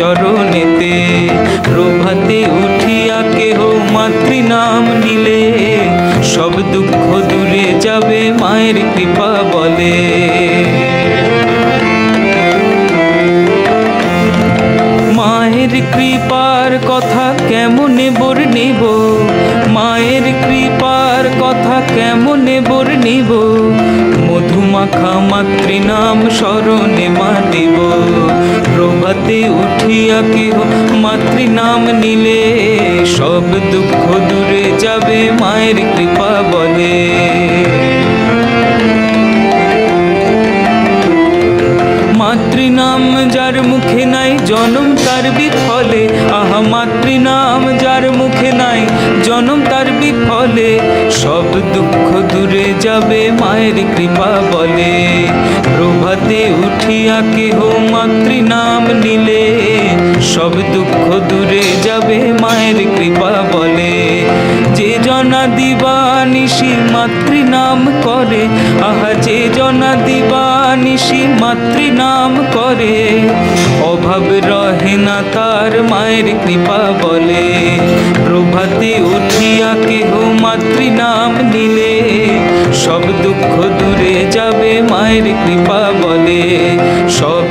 চরণেতে প্রভাতে উঠিয়া কেহ মাতৃনাম নিলে। সব দুঃখ দূরে যাবে মায়ের কৃপা বলে। মায়ের কৃপার কথা কেমনে বর্ণিব মায়ের কৃপার কথা কেমনে বর্ণিব মধুমাখা মাতৃনাম স্মরণে মাতিব প্রভাতে উঠিয়া কেহ? মাতৃ নাম নিলে সব দুঃখ দূরে যাবে, মায়ের কৃপা বলে। মাতৃনাম যার মুখে নাই, জনম তার বিফলে। আহা মাতৃনাম যার মুখে নাই, জনম তার বিফলে। সব দুঃখ দূরে যাবে, মায়ের কৃপা বলে। উঠিয়া কেহ মাতৃনাম নিলে, সব দুঃখ দূরে যাবে মায়ের কৃপা বলে। যে জনা দিবানিশি মাতৃনাম করে, আহা যে জনা দিবানিশি মাতৃনাম করে, অভাব রহে না তার মায়ের কৃপা বলে। প্রভাতে উঠিয়া কেহ মাতৃনাম নিলে, সব দুঃখ দূরে যাবে মায়ের কৃপা